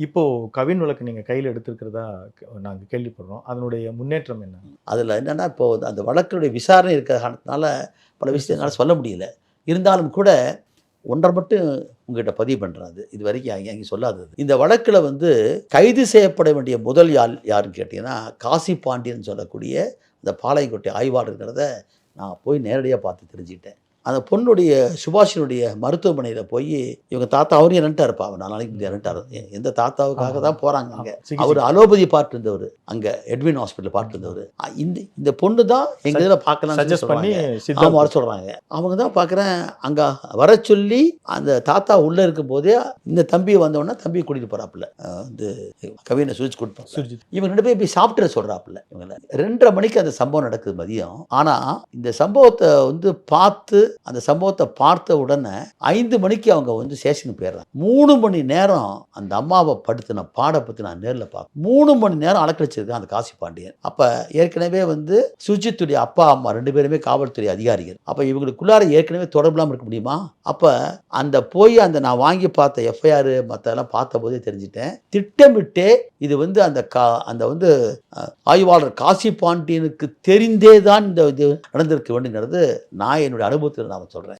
இப்போ கவின் வழக்கு நீங்க கையில் எடுத்திருக்கிறதா நாங்க கேள்விப்படுறோம். அதனுடைய முன்னேற்றம் என்ன? அதில் என்னென்னா இப்போ அந்த வழக்கினுடைய விசாரணை இருக்கிறதுனால பல என்னால் சொல்ல முடியல. இருந்தாலும் கூட ஒன்றரை மட்டும் உங்ககிட்ட பதிவு பண்ணுறேன் அது. இது வரைக்கும் அங்கே அங்கே சொல்லாதது. இந்த வழக்கில் வந்து கைது செய்யப்பட வேண்டிய முதல் யார் யாருன்னு கேட்டிங்கன்னா காசி பாண்டியன் சொல்லக்கூடிய இந்த பாளையங்கோட்டை ஆய்வாளருங்கிறத நான் போய் நேரடியாக பார்த்து தெரிஞ்சுக்கிட்டேன். அந்த பொண்ணுடைய சுபாஷினுடைய மருத்துவமனையில் போய் இவங்க தாத்தா அவரும் இறந்துட்டாருப்பா அவர் நாளைக்கு இறந்துட்டாரு எந்த தாத்தாவுக்காக தான் போகிறாங்க அங்கே. அவர் அலோபதி பார்த்து இருந்தவர். அங்கே எட்வின் ஹாஸ்பிட்டல் பார்த்து இருந்தவர். இந்த இந்த பொண்ணு தான் எங்கள் இதில் பார்க்கலாம் சஜஸ்ட் பண்ணி வர சொல்கிறாங்க அவங்க தான் பார்க்குறேன் அங்கே வர சொல்லி அந்த தாத்தா உள்ளே இருக்கும்போதே இந்த தம்பி வந்தோடனே தம்பியை கூட்டிகிட்டு போகிறாப்புல வந்து கவினை சுவிச் சுர்ஜித் இவங்க ரெண்டு பேரும் போய் சாப்பிட்டு சொல்கிறாப்புல இவங்கள. ரெண்டரை மணிக்கு அந்த சம்பவம் நடக்குது மதியம். ஆனால் இந்த சம்பவத்தை வந்து பார்த்து அந்த சம்பவத்தை பார்த்த உடனே ஐந்து மணிக்கு அவங்க வந்து ஸ்டேஷனுக்கு போயிடுறாங்க. மூணு மணி நேரம் அந்த அம்மாவை படுத்தின பாடை பற்றி நான் நேரில் பார்க்க மூணு மணி நேரம் அலக்கழிச்சிருக்கேன் அந்த காசி பாண்டியன். அப்போ ஏற்கனவே வந்து சுஜித்துடைய அப்பா அம்மா ரெண்டு பேருமே காவல்துறை அதிகாரிகள். அப்போ இவங்களுக்குள்ளார ஏற்கனவே தொடர்புலாமல் இருக்க முடியுமா? அப்போ அந்த போய் அந்த நான் வாங்கி பார்த்த எஃப்ஐஆர் மற்றெல்லாம் பார்த்த போதே தெரிஞ்சிட்டேன். திட்டமிட்டே இது வந்து அந்த கா அந்த வந்து ஆய்வாளர் காசி பாண்டியனுக்கு தெரிந்தே தான் இந்த இது நடந்திருக்க. வேண்டுங்கிறது நான் என்னுடைய அனுபவத்தில் நான் சொல்கிறேன்